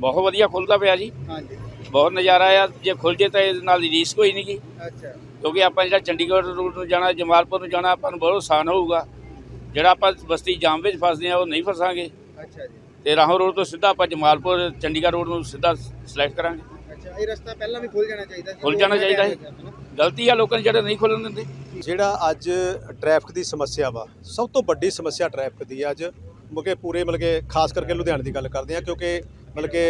ਬਹੁਤ ਵਧੀਆ ਖੁੱਲਦਾ ਪਿਆ ਜੀ। ਹਾਂਜੀ। ਬਹੁਤ ਨਜ਼ਾਰਾ ਆ ਜੇ ਖੁੱਲ ਜੇ ਤਾਂ ਇਹਦੇ ਨਾਲ ਦੀ ਰੀਸ ਕੋਈ ਨਹੀਂ ਗੀ। ਅੱਛਾ। ਕਿਉਂਕਿ ਆਪਾਂ ਜਿਹੜਾ ਚੰਡੀਗੜ੍ਹ ਰੂਟ ਨੂੰ ਜਾਣਾ ਜਮਾਲਪੁਰ ਨੂੰ ਜਾਣਾ ਆਪਾਂ ਨੂੰ ਬਹੁਤ ਆਸਾਨ ਹੋਊਗਾ। ਜਿਹੜਾ ਆਪਾਂ ਬਸਤੀ ਜਾਮ ਵਿੱਚ ਫਸਦੇ ਆ ਉਹ ਨਹੀਂ ਫਸਾਂਗੇ। ਅੱਛਾ ਜੀ। ਤੇ ਰਾਹੋਂ ਰੋਡ ਤੋਂ ਸਿੱਧਾ ਆਪਾਂ ਜਮਾਲਪੁਰ ਚੰਡੀਗੜ੍ਹ ਰੋਡ ਨੂੰ ਸਿੱਧਾ ਸਿਲੈਕਟ ਕਰਾਂਗੇ। ਅੱਛਾ ਇਹ ਰਸਤਾ ਪਹਿਲਾਂ ਵੀ ਖੁੱਲ ਜਾਣਾ ਚਾਹੀਦਾ ਸੀ ਖੁੱਲ ਜਾਣਾ ਚਾਹੀਦਾ। ਹੋ? ਗਲਤੀ ਆ ਲੋਕਾਂ ਨੇ ਜਿਹੜੇ ਨਹੀਂ ਖੁੱਲਣ ਦਿੰਦੇ। ਜਿਹੜਾ ਅੱਜ ਟ੍ਰੈਫਿਕ ਦੀ ਸਮੱਸਿਆ ਵਾ ਸਭ ਤੋਂ ਵੱਡੀ ਸਮੱਸਿਆ ਟ੍ਰੈਫਿਕ ਦੀ ਆ। ਅੱਜ ਮੁਕੇ ਪੂਰੇ ਮਤਲਬ ਕਿ ਖਾਸ ਕਰਕੇ ਲੁਧਿਆਣੇ ਦੀ ਗੱਲ ਕਰਦੇ ਆ ਕਿਉਂਕਿ ਬਲਕਿ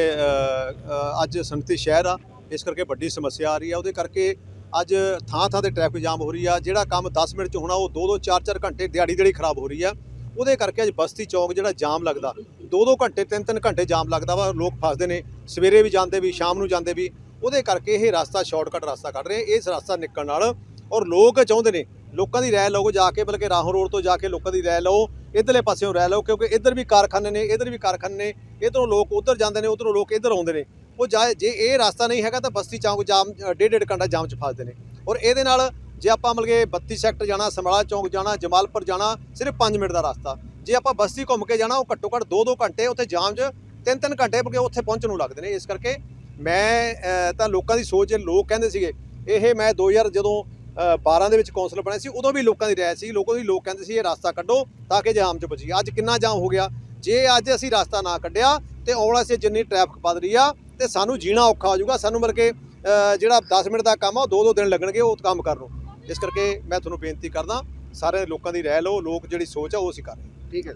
ਅੱਜ ਸੰਗਤੀ ਸ਼ਹਿਰ ਆ, ਇਸ ਕਰਕੇ ਵੱਡੀ ਸਮੱਸਿਆ ਆ ਰਹੀ ਆ। ਉਹਦੇ ਕਰਕੇ ਅੱਜ ਥਾਂ ਥਾਂ ਤੇ ਟ੍ਰੈਫਿਕ ਜਾਮ ਹੋ ਰਹੀ ਆ। ਜਿਹੜਾ ਕੰਮ 10 ਮਿੰਟ ਚ ਹੋਣਾ, ਉਹ 2-2 4-4 ਘੰਟੇ ਦਿਹਾੜੀ ਦਿਹਾੜੀ ਖਰਾਬ ਹੋ ਰਹੀ ਆ। ਉਹਦੇ ਕਰਕੇ ਅੱਜ ਬਸਤੀ ਚੌਂਕ ਜਿਹੜਾ ਜਾਮ ਲੱਗਦਾ 2-2 ਘੰਟੇ 3-3 ਘੰਟੇ ਜਾਮ ਲੱਗਦਾ ਵਾ। ਲੋਕ ਫਸਦੇ ਨੇ, ਸਵੇਰੇ ਵੀ ਜਾਂਦੇ ਵੀ, ਸ਼ਾਮ ਨੂੰ ਜਾਂਦੇ ਵੀ। ਉਹਦੇ ਕਰਕੇ ਇਹ ਰਸਤਾ ਸ਼ਾਰਟਕਟ ਰਸਤਾ ਕੱਢ ਰਹੇ ਇਸ ਰਸਤਾ ਨਿਕਲਣ ਨਾਲ, ਔਰ ਲੋਕ ਚਾਹੁੰਦੇ ਨੇ, ਲੋਕਾਂ ਦੀ ਰਾਏ ਲਓ ਜਾ ਕੇ ਬਲਕਿ ਰਾਹੋਂ ਰੋਡ ਤੋਂ ਜਾ ਕੇ ਲੋਕਾਂ ਦੀ ਰਾਏ ਲਓ। ਇਧਰਲੇ ਪਾਸਿਓਂ ਰਹਿ ਲਓ, ਕਿਉਂਕਿ ਇੱਧਰ ਵੀ ਕਾਰਖਾਨੇ ਨੇ, ਇੱਧਰ ਵੀ ਕਾਰਖਾਨੇ ਨੇ, ਇੱਧਰੋਂ ਲੋਕ ਉੱਧਰ ਜਾਂਦੇ ਨੇ, ਉੱਧਰੋਂ ਲੋਕ ਇੱਧਰ ਆਉਂਦੇ ਨੇ। ਉਹ ਜਾ, ਜੇ ਇਹ ਰਸਤਾ ਨਹੀਂ ਹੈਗਾ ਤਾਂ ਬਸਤੀ ਚੌਂਕ ਜਾਮ ਡੇਢ ਡੇਢ ਘੰਟਾ ਜਾਮ 'ਚ ਫਸਦੇ ਨੇ। ਔਰ ਇਹਦੇ ਨਾਲ ਜੇ ਆਪਾਂ ਮਤਲਬ ਕਿ 32 ਸੈਕਟਰ ਜਾਣਾ, ਸਮਰਾਲਾ ਚੌਂਕ ਜਾਣਾ, ਜਮਾਲਪੁਰ ਜਾਣਾ, ਸਿਰਫ 5 ਮਿੰਟ ਦਾ ਰਸਤਾ। ਜੇ ਆਪਾਂ ਬਸਤੀ ਘੁੰਮ ਕੇ ਜਾਣਾ, ਉਹ ਘੱਟੋ ਘੱਟ 2-2 ਘੰਟੇ ਉੱਥੇ ਜਾਮ 'ਚ 3-3 ਘੰਟੇ ਬਲਕਿ ਉੱਥੇ ਪਹੁੰਚਣ ਨੂੰ ਲੱਗਦੇ ਨੇ। ਇਸ ਕਰਕੇ ਮੈਂ ਤਾਂ ਲੋਕਾਂ ਦੀ ਸੋਚ ਲੋਕ ਕਹਿੰਦੇ ਸੀਗੇ, ਇਹ ਮੈਂ 2000 ਜਦੋਂ 12 ਦੇ ਵਿੱਚ ਕੌਂਸਲਰ ਬਣਿਆ ਸੀ, ਉਦੋਂ ਵੀ ਲੋਕਾਂ ਦੀ ਰਾਏ ਸੀ, ਲੋਕਾਂ ਦੀ ਲੋਕ ਕਹਿੰਦੇ ਸੀ, ਇਹ ਰਸਤਾ ਕੱਢੋ ਤਾਂ ਕਿ ਜਾਮ 'ਚ ਬਚੀਏ। ਅੱਜ ਕਿੰਨਾ ਜਾਮ ਹੋ ਗਿਆ? ਜੇ ਅੱਜ ਅਸੀਂ ਰਸਤਾ ਨਾ ਕੱਢਿਆ ਤੇ ਆਉਣਾ ਸੀ ਜਿੰਨੀ ਟ੍ਰੈਫਿਕ ਵੱਧ ਰਹੀ ਆ ਤੇ ਸਾਨੂੰ ਜੀਣਾ ਔਖਾ ਹੋ ਜਾਊਗਾ, ਸਾਨੂੰ ਮਤਲਬ ਕਿ ਜਿਹੜਾ 10 ਮਿੰਟ ਦਾ ਕੰਮ ਆ, ਉਹ 2-2 ਦਿਨ ਲੱਗਣਗੇ ਉਹ ਕੰਮ ਕਰਨ ਨੂੰ। ਇਸ ਕਰਕੇ ਮੈਂ ਤੁਹਾਨੂੰ ਬੇਨਤੀ ਕਰਦਾ, ਸਾਰੇ ਲੋਕਾਂ ਦੀ ਰਾਏ ਲਓ, ਲੋਕ ਜਿਹੜੀ ਸੋਚ ਆ ਉਹ ਅਸੀਂ ਕਰ ਰਹੇ ਠੀਕ ਹੈ।